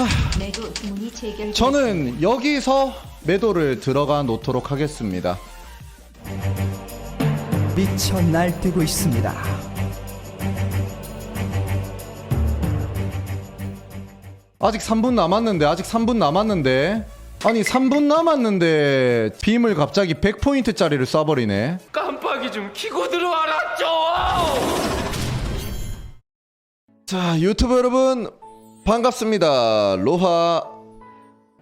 자. 저는 여기서 매도를 들어가 놓도록 하겠습니다. 미쳐 날뛰고 있습니다. 아직 3분 남았는데, 아직 3분 남았는데. 아니, 3분 남았는데, 빔을 갑자기 100포인트짜리를 쏴버리네. 깜빡이 좀 키고 들어와라 좀! 자, 유튜브 여러분, 반갑습니다. 로하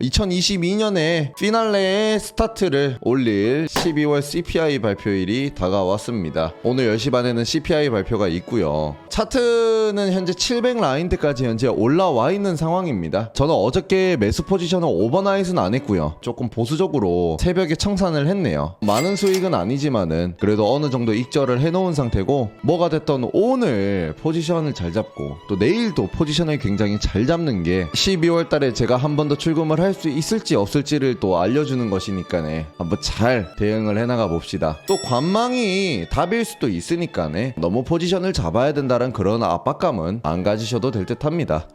2022년에 피날레의 스타트를 올릴 12월 CPI 발표일이 다가왔습니다. 오늘 10시 반에는 CPI 발표가 있고요. 차트는 현재 700 라인대까지 현재 올라와 있는 상황입니다. 저는 어저께 매수 포지션을 오버나잇은 안 했고요. 조금 보수적으로 새벽에 청산을 했네요. 많은 수익은 아니지만은 그래도 어느 정도 익절을 해놓은 상태고 뭐가 됐던 오늘 포지션을 잘 잡고 또 내일도 포지션을 굉장히 잘 잡는 게 12월 달에 제가 한 번 더 출금을 할수 있을지 없을지를 또 알려주는 것이니까네. 한번 잘 대응을 해나가 봅시다. 또 관망이 답일 수도 있으니까네. 너무 포지션을 잡아야 된다는 그런 압박감은 안 가지셔도 될 듯 합니다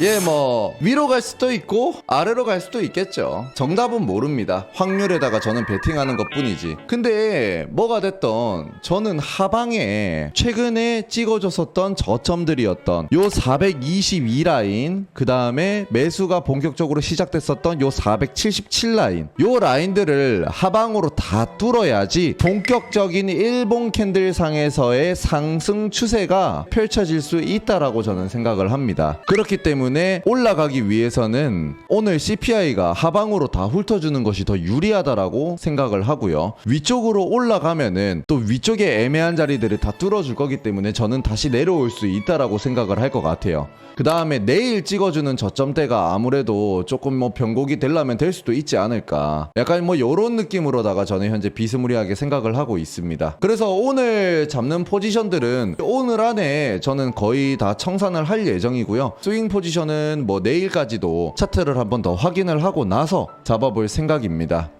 예, 뭐 위로 갈 수도 있고 아래로 갈 수도 있겠죠. 정답은 모릅니다. 확률에다가 저는 베팅하는 것뿐이지. 근데 뭐가 됐던 저는 하방에 최근에 찍어줬었던 저점들이었던 요 422 라인, 그 다음에 매수가 본격적으로 시작됐었던 요 477 라인, 요 라인들을 하방으로 다 뚫어야지 본격적인 일본 캔들 상에서의 상승 추세가 펼쳐질 수 있다라고 저는 생각을 합니다. 그렇기 때문에 올라가기 위해서는 오늘 CPI가 하방으로 다 훑어주는 것이 더 유리하다라고 생각을 하고요. 위쪽으로 올라가면은 또 위쪽에 애매한 자리들을 다 뚫어줄 거기 때문에 저는 다시 내려올 수 있다라고 생각을 할 것 같아요. 그 다음에 내일 찍어주는 저점대가 아무래도 조금 뭐 변곡이 되려면 될 수도 있지 않을까. 약간 뭐 요런 느낌으로다가 저는 현재 비스무리하게 생각을 하고 있습니다. 그래서 오늘 잡는 포지션들은 오늘 안에 저는 거의 다 청산을 할 예정이고요. 스윙 포지션 은 뭐 내일까지도 차트를 한번 더 확인을 하고 나서 잡아볼 생각입니다.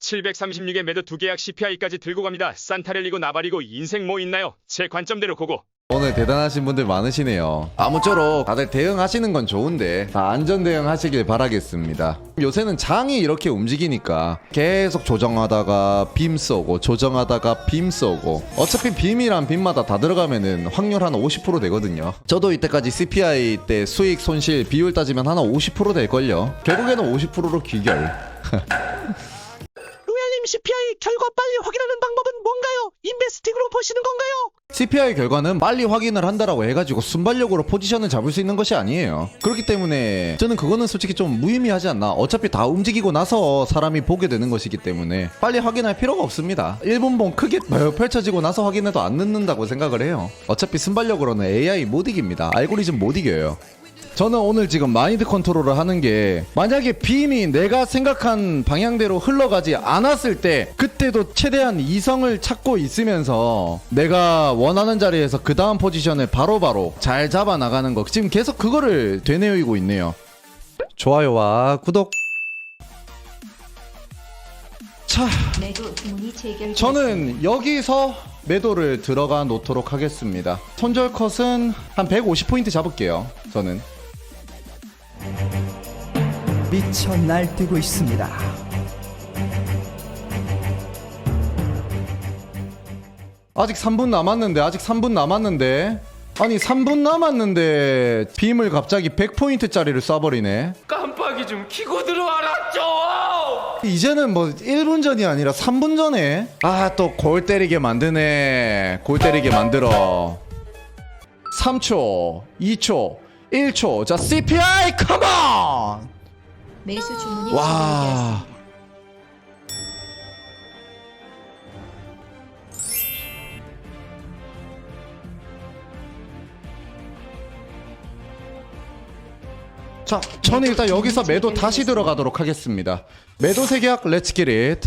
736에 매도 두 계약 CPI까지 들고 갑니다. 산타렐리고 나발이고 인생 뭐 있나요? 제 관점대로 고고. 오늘 대단하신 분들 많으시네요. 아무쪼록 다들 대응하시는 건 좋은데 다 안전 대응하시길 바라겠습니다. 요새는 장이 이렇게 움직이니까 계속 조정하다가 빔 쏘고 조정하다가 빔 쏘고 어차피 빔이란 빔마다 다 들어가면은 확률 한 50% 되거든요. 저도 이때까지 CPI 때 수익 손실 비율 따지면 한50% 될걸요. 결국에는 50%로 귀결. 로얄님 CPI 결과 빨리 확인하는 방법은 뭔가요? 인베스틱으로 보시는 건가요? CPI 결과는 빨리 확인을 한다라고 해가지고 순발력으로 포지션을 잡을 수 있는 것이 아니에요. 그렇기 때문에 저는 그거는 솔직히 좀 무의미하지 않나. 어차피 다 움직이고 나서 사람이 보게 되는 것이기 때문에 빨리 확인할 필요가 없습니다. 1분봉 크게 펼쳐지고 나서 확인해도 안 늦는다고 생각을 해요. 어차피 순발력으로는 AI 못 이깁니다. 알고리즘 못 이겨요. 저는 오늘 지금 마인드 컨트롤을 하는 게 만약에 빔이 내가 생각한 방향대로 흘러가지 않았을 때 그때도 최대한 이성을 찾고 있으면서 내가 원하는 자리에서 그 다음 포지션을 바로바로 잘 잡아 나가는 거 지금 계속 그거를 되뇌이고 있네요. 좋아요와 구독. 자. 저는 여기서 매도를 들어가 놓도록 하겠습니다. 손절 컷은 한 150포인트 잡을게요. 저는. 미쳐 날뛰고 있습니다. 아직 3분 남았는데 아직 3분 남았는데. 아니 3분 남았는데 빔을 갑자기 100포인트짜리를 쏴버리네. 깜빡이 좀 키고 들어와라 좀! 이제는 뭐 1분 전이 아니라 3분 전에. 아 또 골 때리게 만드네. 골 때리게 만들어. 3초 2초 1초. 자 CPI 컴온 매수 주문이 와. 자, 저는 일단 여기서 매도 다시 들어가도록 하겠습니다. 매도 세계약 렛츠 기릿.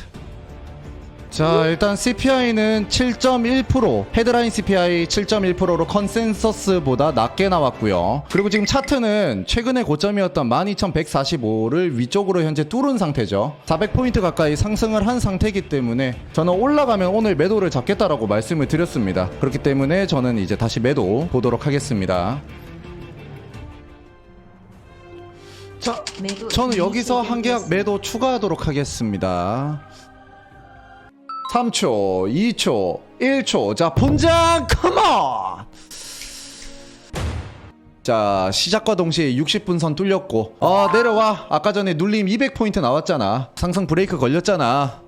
자, 일단 CPI는 7.1%, 헤드라인 CPI 7.1%로 컨센서스보다 낮게 나왔고요. 그리고 지금 차트는 최근에 고점이었던 12,145를 위쪽으로 현재 뚫은 상태죠. 400포인트 가까이 상승을 한 상태이기 때문에 저는 올라가면 오늘 매도를 잡겠다라고 말씀을 드렸습니다. 그렇기 때문에 저는 이제 다시 매도 보도록 하겠습니다. 자, 저는 여기서 한 계약. 매도 추가하도록 하겠습니다. 3초, 2초, 1초. 자, 본장 컴온! 자, 시작과 동시에 60분 선 뚫렸고. 어, 내려와. 아까 전에 눌림 200포인트 나왔잖아. 상승 브레이크 걸렸잖아.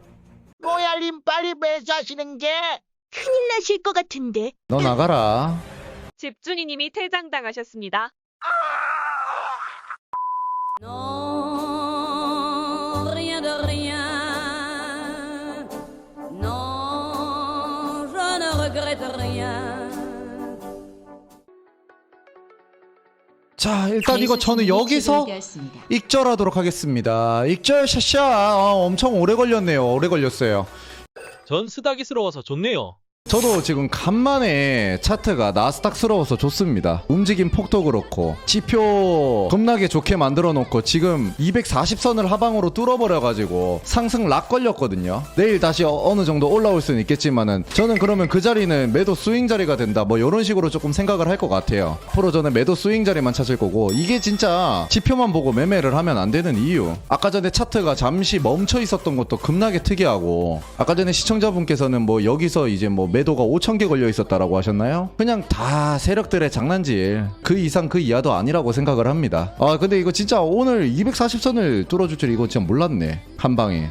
로얄님 빨리 매수하시는 게 큰일 나실 것 같은데. 너 나가라. 집주인님이 퇴장당하셨습니다. Non, 자, 일단 이거 저는 여기서. 익절하도록 하겠습니다. 익절 샤샤. 어, 엄청 오래 걸렸네요. 오래 걸렸어요. 전 쓰다기스러워서 좋네요. 저도 지금 간만에 차트가 나스닥스러워서 좋습니다. 움직임 폭도 그렇고 지표 겁나게 좋게 만들어 놓고 지금 240선을 하방으로 뚫어버려 가지고 상승 락 걸렸거든요. 내일 다시 어, 느 정도 올라올 수는 있겠지만은 저는 그러면 그 자리는 매도 스윙 자리가 된다. 뭐 이런 식으로 조금 생각을 할 것 같아요. 앞으로 저는 매도 스윙 자리만 찾을 거고 이게 진짜 지표만 보고 매매를 하면 안 되는 이유. 아까 전에 차트가 잠시 멈춰 있었던 것도 겁나게 특이하고 아까 전에 시청자분께서는 뭐 여기서 이제 뭐 매도가 5천 개 걸려 있었다라고 하셨나요? 그냥 다 세력들의 장난질. 그 이상 그 이하도 아니라고 생각을 합니다. 아 근데 이거 진짜 오늘 240선을 뚫어줄 줄 이거 진짜 몰랐네. 한 방에.